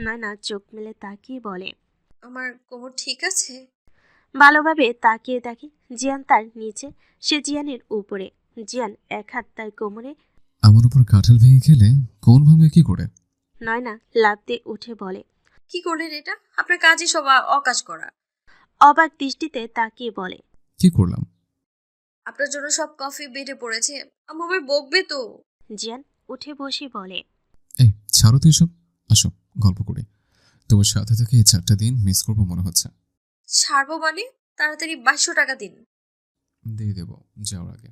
নয়না চোখ মেলে তাকিয়ে বলে আমার কোমর ঠিক আছে? ভালোভাবে তাকিয়ে দেখে জিয়ান তার নিচে সে জিয়ানের উপরে। জিয়ান এক হাত তার কোমরে। আমার উপর কাঁঠাল ভেঙে খেলে কোন ভাঙবে কি করে? নয়না লাভ দিয়ে উঠে বলে কি করলেন এটা? আপনার কাজই সব অকাজ করা। অবাক দৃষ্টিতে তাকিয়ে বলে কি করলাম? আপনার জন্য সব কফি বেডে পড়েছে। আম্মু আমার বকবে তো? জিয়ান উঠে বসে বলে এই ছাড়ো তো এসব। আসো গল্প করি। তোমার সাথে থেকে এই চারটা দিন মিস করব মনে হচ্ছে। ছাড়বো মানে? তাড়াতাড়ি বাইশশো টাকা দিন। দিয়ে দেবো যাওয়ার আগে।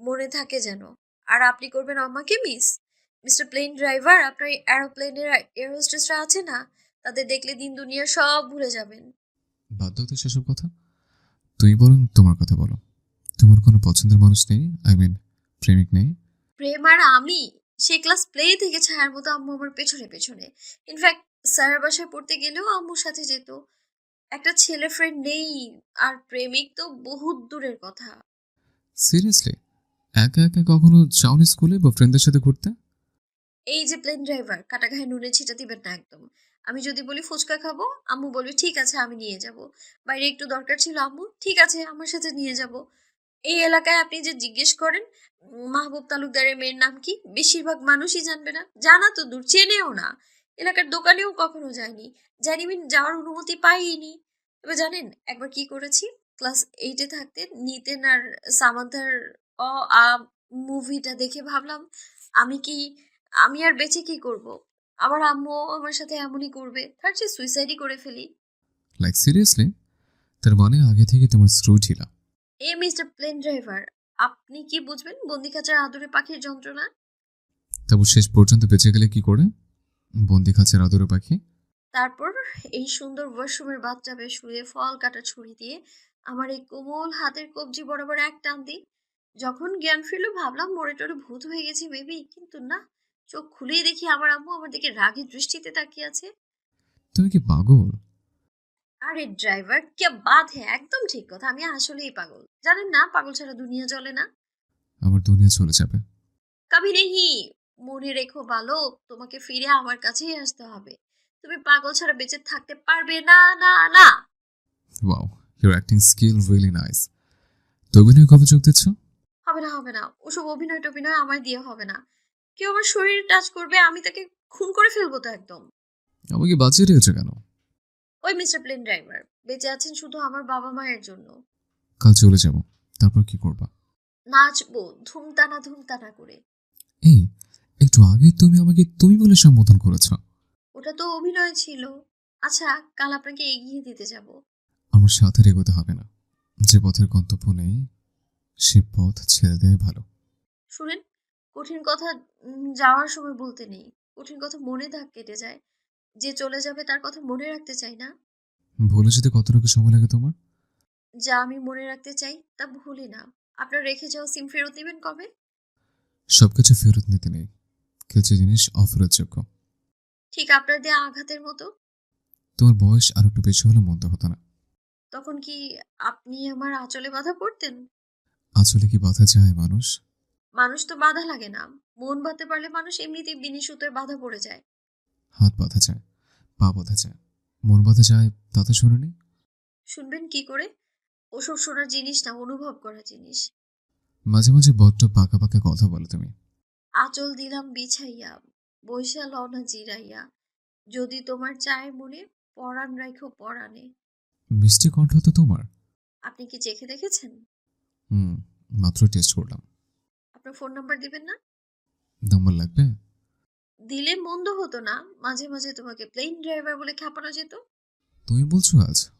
মনে থাকে যেন। আর আপনি করবেন আমাকে মিস মিস্টার প্লেন ড্রাইভার আপনার এরোপ্লেনের এয়ার হোস্টেসরা আছে না? তাদের দেখলে দিন দুনিয়া সব ভুলে যাবেন। দাও তো সেসব কথা? তুমি বরং তোমার কথা বলো। তোমার কোনো পছন্দের মানুষ নেই? আই মিন প্রেমিক নেই? প্রেম আর আমি? সেই ক্লাস প্লে থেকে ছায়ার মতো আম্মু আমার পেছনে পেছনে। ইনফ্যাক্ট স্যারের বাসায় পড়তে গেলেও আম্মুর সাথে যেত। একটা ছেলে ফ্রেন্ড নেই আর প্রেমিক তো বহুত দূরের কথা। সিরিয়াসলি একা একা কখনো যাওনি স্কুলে বা ফ্রেন্ডদের সাথে ঘুরতে? এই যে প্লেন ড্রাইভার কাটা ঘায়ে নুনে ছিটা দিবেন না একদম। আমি যদি বলি ফুচকা খাব? আম্মু বলবে ঠিক আছে আমি নিয়ে যাব। বাইরে একটু দরকার ছিল আম্মু ঠিক আছে আমার সাথে নিয়ে যাব। এই এলাকায় আপনি যে জিজ্ঞেস করেন, মাহবুব তালুকদারের মেয়ের নাম কি? বেশিরভাগ মানুষই জানবে না। জানা তো দূর, চেনেও না। এলাকার দোকানেও কখনো যায়নি। জানি মিন যাওয়ার অনুমতি পাইনি। তবে জানেন একবার কি করেছি? ক্লাস এইটে থাকতে নিতেন আর সামান্তার অ, আ মুভিটা দেখে ভাবলাম, আমি কি, আমি আর বেঁচে কি করব? আমার আম্মু আমার সাথে এমনই করবে। তার সুইসাইডই করে ফেলি। লাইক সিরিয়াসলি তার মানে আগে থেকে তোমার স্ক্রু ছিল। এ মিস্টার প্লেন ড্রাইভার আপনি কি বুঝবেন বন্দি খাঁচার আদরে পাখির যন্ত্রণা? তারপর শেষ পর্যন্ত বেঁচে গেলে কি করে? বন্দি খাঁচার আদরে পাখি? তারপর এই সুন্দর ওয়াশরুমের বাচ্চাবে শুয়ে ফল কাটা ছুরি দিয়ে আমার এই কোমল হাতের কবজি বরাবর এক টান দিই। যখন জ্ঞান ফিরল ভাবলাম মরে টরে ভূত হয়ে গেছি মেবি কিন্তু না চোখ খুলেই দেখি আমার আম্মু আমার দিকে রাগী দৃষ্টিতে তাকিয়ে আছে। তুমি কি পাগল? আরে ড্রাইভার কে হ্যাঁ একদম ঠিক কথা। আমি আসলেই পাগল। জানেন না পাগল ছাড়া দুনিয়া চলে না? আমার দুনিয়া চলে যাবে। কবি নেহি মনে রেখো বালক তোমাকে ফিরে আমার কাছেই আসতে হবে। তুমি পাগল ছাড়া বেঁচে থাকতে পারবে না না না। Wow your acting skill really nice তো অভিনয় কবে যোগ দিচ্ছ? হবে না হবে না। ওসব অভিনয় টভিনয় আমার দিয়ে হবে না। কেউ আমার শরীর টাচ করবে আমি তাকে খুন করে ফেলব তো একদম। আমাকে বাঁচিয়ে রেখেছো কেন? ওই মিস্টার প্লেন ড্রাইভার বেঁচে আছেন শুধু আমার বাবা মায়ের জন্য। কাল চলে যাব। তারপর কি করবা? নাচবো ধুমতানা ধুমতানা করে। এই একটু আগে তুমি আমাকে তুমি বলে সম্বোধন করেছ। ওটা তো অভিনয় ছিল। আচ্ছা কাল আপনাকে এগিয়ে দিতে যাব। আমার সাথে এগোতে হবে না। যে পথের গন্তব্য নেই সে পথ ছেড়ে দেয় ভালো। শুনেন কঠিন কথা যাওয়ার সময় বলতে নেই। কঠিন কথা মনে দাগ কেটে যায়। যে চলে যাবে তার কথা মনে রাখতে চাই না। ভুলে যেতে কতটুকু সময় লাগে তোমার? যা আমি মনে রাখতে চাই তা ভুলি না। আপনার রেখে যাওয়া সিম ফেরত দিবেন কবে? সবকিছু ফেরত নিতে নেই। কিছু জিনিস অফেরত যোগ্য ঠিক আপনার দেয়া আঘাতের মতো? তোমার বয়স আর একটু বেশি হলে মন্দ হতো না। তখন কি আপনি আমার আঁচলে বাধা পড়তেন? আসলে কি বাধা যায় মানুষ? মানুষ তো বাধা লাগে না। মন বাঁধতে পারলে মানুষ এমনিতেই বিনি সুতোয় বাধা পড়ে যায়। হাত বাঁধা যায়। পা বাঁধা যায়। মন বাঁধা যায় তা তো শুনিনি শুনবেন কি করে? ওসব শোনার জিনিস না অনুভব করার জিনিস। মাঝে মাঝে বড্ড পাকা পাকা কথা বলো তুমি। আঁচল দিলাম বিছাইয়া বৈশা লনা জিরাইয়া। যদি তোমার চায় মনে পরাণ রাখো পরাণে। মিষ্টি কণ্ঠ তো তোমার। আপনি কি চেখে দেখেছেন? হুম মাত্র টেস্ট করলাম। আপনার ফোন নাম্বার দিবেন না? নাম্বার লাগবে? দিলে মন্দ হতো না মাঝে মাঝে তোমাকে প্লেন ড্রাইভার বলে খ্যাপানো যেত। তুমি বলছো আজ?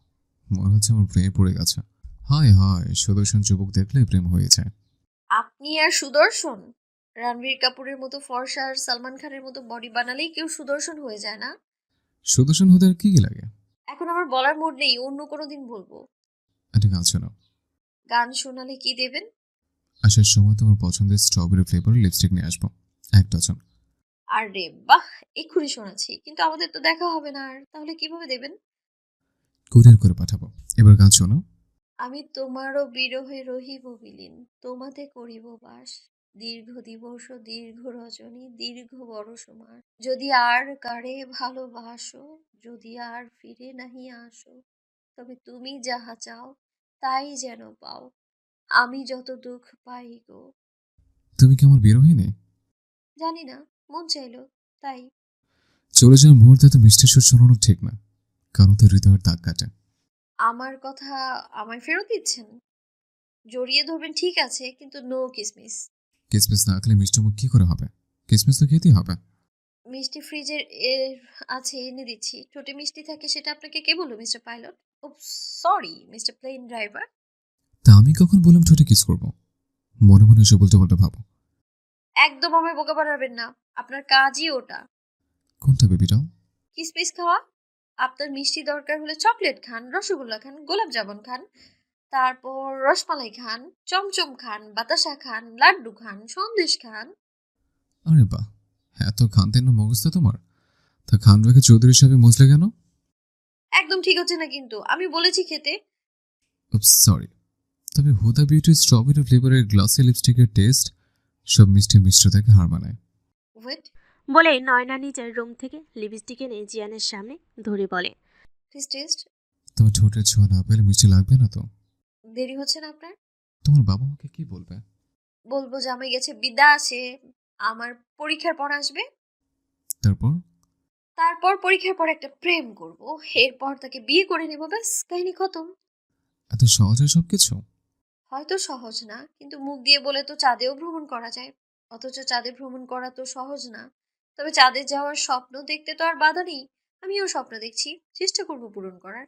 মনে হচ্ছে আমার প্রেমে পড়ে গেছে। হায় হায় সুদর্শন যুবক দেখলে প্রেম হয়ে যায়। আপনি আর সুদর্শন? রণবীর কাপুরের মতো ফর্সা আর সালমান খানের মতো বডি বানালেই কেউ সুদর্শন হয়ে যায় না? সুদর্শন হতে আর কি কি লাগে? এখন আমার বলার মুড নেই অন্য কোনো দিন বলব। একটা গান শোনাও। গান শোনালে কি দেবেন? আসার সময় তোমার পছন্দের স্ট্রবেরি ফ্লেভার লিপস্টিক নিয়ে আসব। এক ডজন আর রে বাহ! এক্ষুনি শোনাচ্ছি কিন্তু আমাদের তো দেখা হবে না আর তাহলে কীভাবে দেবেন? কুরিয়ার করে পাঠাবো? এবার গান শোনো। আমি তোমারও বিরহে রহিব বিলীন তোমাতে করিব বাস। দীর্ঘ দিবস দীর্ঘ রজনী দীর্ঘ বরসমার যদি আর কারে ভালোবাসো যদি আর ফিরে নাহি আসো তবে তুমি যাহা চাও তাই যেন পাও। আমি যত দুঃখ পাই গো। তুমি কি আমার বিরোহিনী জানি না মন চাইলো তাই। চলে যাওয়ার মুহূর্তে তো মিষ্টি সুর শোনানো ঠিক না কারণ তো হৃদয়ের দাগ কাটে। আমার কথা আমায় ফেরত দিচ্ছেন? জড়িয়ে ধরবেন ঠিক আছে কিন্তু নো কিসমিস। কিসমিস না খেলে মিষ্টি মুখ কি করে হবে? কিসমিস তো খেতেই হবে। মিষ্টি ফ্রিজের এর আছে এনে দিচ্ছি। ঠোঁটে মিষ্টি থাকে সেটা আপনাকে কে বলল mister pilot oh sorry mister plane driver তা আমি কখন বললাম ঠোঁটে কিস করব? মনে মনে এসে বলতে বলতে ভাবো। একদম আমায় বোকা বানাবেন না। আপনার কাজই ওটা। কোনটা বেবিটা? কিসমিস খাওয়া? আপনার মিষ্টি দরকার হলে চকলেট খান রসগোল্লা খান গোলাপ জামুন খান তারপর রসমালাই খান চমচম খান বাতাসা খান লাড্ডু খান সন্দেশ খান। আরে বাহ! এত খানতেন না মগজ তো তোমার। তা খান রেখে চৌধুরী সাহেব মজলে কেন? একদম ঠিক হচ্ছে না কিন্তু। আমি বলেছি খেতে। সরি তবে হুদা বিউটির স্ট্রবেরি ফ্লেভারের গ্লাসি লিপস্টিকের টেস্ট সব মিষ্টি মিষ্ট থেকে হার মানায়। ওয়েট বলে নয়না নিজের রুম থেকে লিপস্টিক এনে জিয়ানের সামনে ধরে বলে। প্লিজ টেস্ট তোমার ঠোঁটের ছোঁয়া না পেলে মিষ্টি লাগবে না তো? দেরি হচ্ছে না আপনার? তোমার বাবা মাকে কি বলবে? বলব যে আমি গেছে বিদা আছে আমার পরীক্ষার পর আসবে। তারপর? তারপর পরীক্ষার পর একটা প্রেম করব এরপর তাকে বিয়ে করে নেব ব্যাস কাহিনী খতম। এত সহজে সব কিছু হয়তো সহজ না। কিন্তু মুখ দিয়ে বলে তো চাঁদেও ভ্রমণ করা যায়। অথচ চাঁদে ভ্রমণ করা তো সহজ না। তবে চাঁদে যাওয়ার স্বপ্ন দেখতে তো আর বাধা নেই। আমিও স্বপ্ন দেখছি চেষ্টা করব পূরণ করার।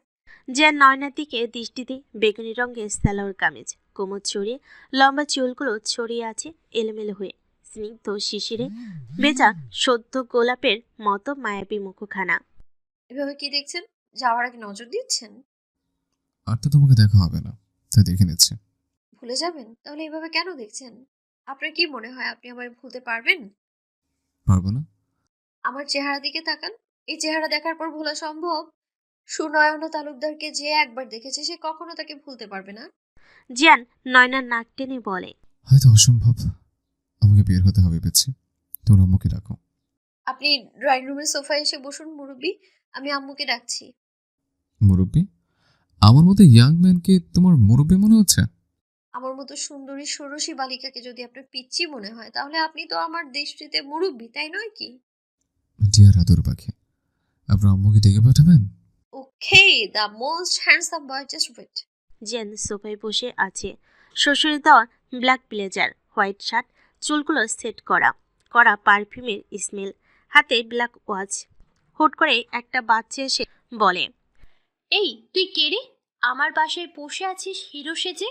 জিয়ান নয়নার দিকে দৃষ্টিতে বেগুনি রঙের সালোয়ার কামিজ কোমর ছড়িয়ে লম্বা চুলগুলো ছড়িয়ে আছে এলোমেলো হয়ে। স্নিগ্ধ শিশিরে বেচা সদ্য গোলাপের মতো মায়াবী মুখখানা। এভাবে কি দেখছেন? যাওয়ার আগে নজর দিচ্ছেন? আর তো তোমাকে দেখা হবে না। তাই দেখে নিচ্ছে। ভুলে যাবেন? তাহলে এভাবে কেন দেখছেন? আপনার কি মনে হয় আপনি আমায় ভুলতে পারবেন? পারব না। আমার চেহারা দিকে তাকান। এই চেহারা দেখার পর ভোলা সম্ভব? সুনয়না তালুকদারকে যে একবার দেখেছে সে কখনো তাকে ভুলতে পারবে না? জিয়ান নয়নার নাক টেনে বলে। হয়তো অসম্ভব। আমাকে বের হতে হবে পেয়েছি তোমার আম্মুকে ডাকো। আপনি ড্রয়িং রুমের সোফায় এসে বসুন মুরব্বী। আমি আম্মুকে ডাকছি। মুরব্বী? আমার মতো ইয়াং ম্যানকে তোমার মুরব্বী মনে হচ্ছে? আমার মতো সুন্দরী ষোড়শী বালিকাকে যদি আপনার পিচ্ছি মনে হয় তাহলে আপনি তো আমার দৃষ্টিতে মুরব্বী তাই নয় কি? ডিয়ার আদর পাখি আপনার আম্মুকে ডেকে পাঠাবেন? Okay the most handsome boy just wait Jiyan সোফায় বসে আছে। শ্বশুরের দেওয়া ব্ল্যাক ব্লেজার হোয়াইট শার্ট চুলগুলো সেট করা। করা পারফিউমের স্মেল হাতে ব্ল্যাক ওয়াচ হুট করে একটা বাচ্চা এসে বলে এই তুই কে রে? আমার বাসায় বসে আছিস হিরো সেজে?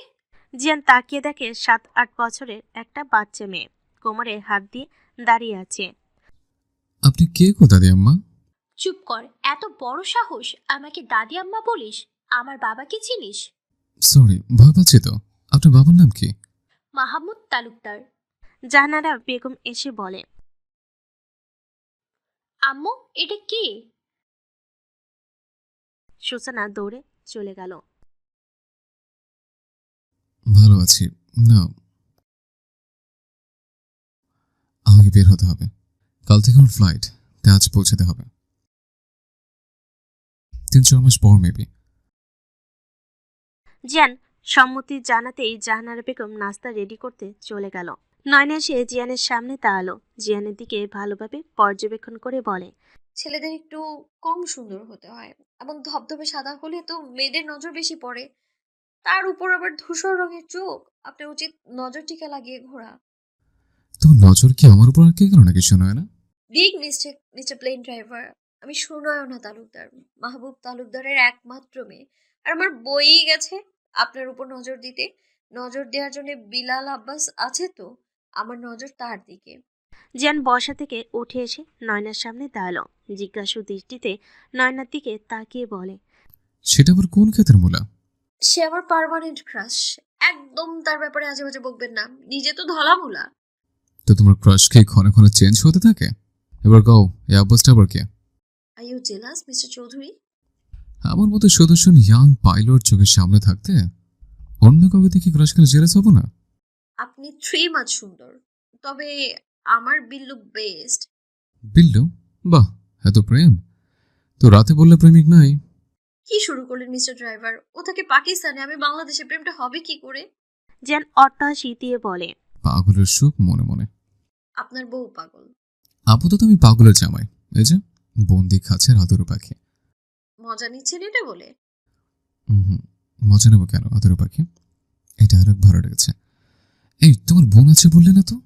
জিয়ান তাকিয়ে দেখে সাত আট বছরের একটা বাচ্চা মেয়ে। কোমরে হাত দিয়ে দাঁড়িয়ে আছে। আপনি কে গো দাদি আম্মা? চুপ কর এত বড় সাহস। আমাকে দাদি আম্মা বলিস? আমার বাবাকে চিনিস? সরি ভয় পাচ্ছি তো। আপনার বাবার নাম কি? মাহমুদ তালুকদার। জাহানারা বেগম এসে বলে আম্মু এটা কে? সূচনা দৌড়ে চলে গেল। আছি। না। আমাকে বের হতে হবে। কাল থেকে আমার ফ্লাইট তাই আজ পৌঁছাতে হবে। তিন চার মাস পর মেবি জিয়ান সম্মতি জানাতেই জাহানারা বেগম নাস্তা রেডি করতে চলে গেল। নয়না এসে জিয়ানের সামনে দাঁড়াল। জিয়ানের দিকে ভালোভাবে পর্যবেক্ষণ করে বলে ছেলেদের একটু কম সুন্দর হতে হয়। এবং ধবধবে সাদা হলে তো মেয়েদের নজর বেশি পড়ে। তার উপর আবার ধূসর রঙের চোখ। আপনার উচিত নজর টিকা লাগিয়ে ঘোরা। তোমার নজর কি আমার উপর আর কে কারও নাকি শোনায় না big mistake mister plane driver আমি সুনয়না তালুকদার মাহবুব তালুকদারের একমাত্র মেয়ে। আর আমার বইই গেছে আপনার উপর নজর দিতে। নজর দেওয়ার জন্য বিলাল আব্বাস আছে তো? আমার নজর তার দিকে। জিয়ান বসা থেকে উঠে এসে নয়নার সামনে দাঁড়াল। জিজ্ঞাসু দৃষ্টিতে নয়নার দিকে তাকিয়ে বলে সেটা আবার কোন ক্ষেতের মূলা? সে আমার পার্মানেন্ট ক্রাশ একদম তার ব্যাপারে আজে বাজে বকবেন না। নিজে তো ধলামুলা। তো তোমার ক্রাশ কি ক্ষণে ক্ষণে চেঞ্জ হতে থাকে? এবার কও এই আব্বাসটা আবার কে? Are you jealous mister Chowdhury আমার মতো সদস্য ইয়াং পাইলট চোখের সামনে থাকতে অন্য কাউকে দেখে ক্রাশ খেলে জেরাস হব না? আপনি থ্রি মাছ সুন্দর। তবে আমার বিল্লু বেস্ট বিল্লু? বাহ এত প্রেম। তো রাতে বললে প্রেমিক নাই। কি শুরু করলেন মিস্টার ড্রাইভার? ও থাকে পাকিস্তানে আমি বাংলাদেশে প্রেমটা হবে কি করে? জ্যান অট্টহাসি দিয়ে বলে। পাগলের সুখ মনে মনে। আপনার বউ পাগল। আপাতত আমি পাগলের জামাই। এই যে বন্দি খাঁচের আদর পাখি। মজা নিচ্ছেন এটা বলে? হুম মজা নেব কেন আদর পাখি? এটা ডায়লগ ভালো লেগেছে। এই তোমার বোন আছে বললে না তো?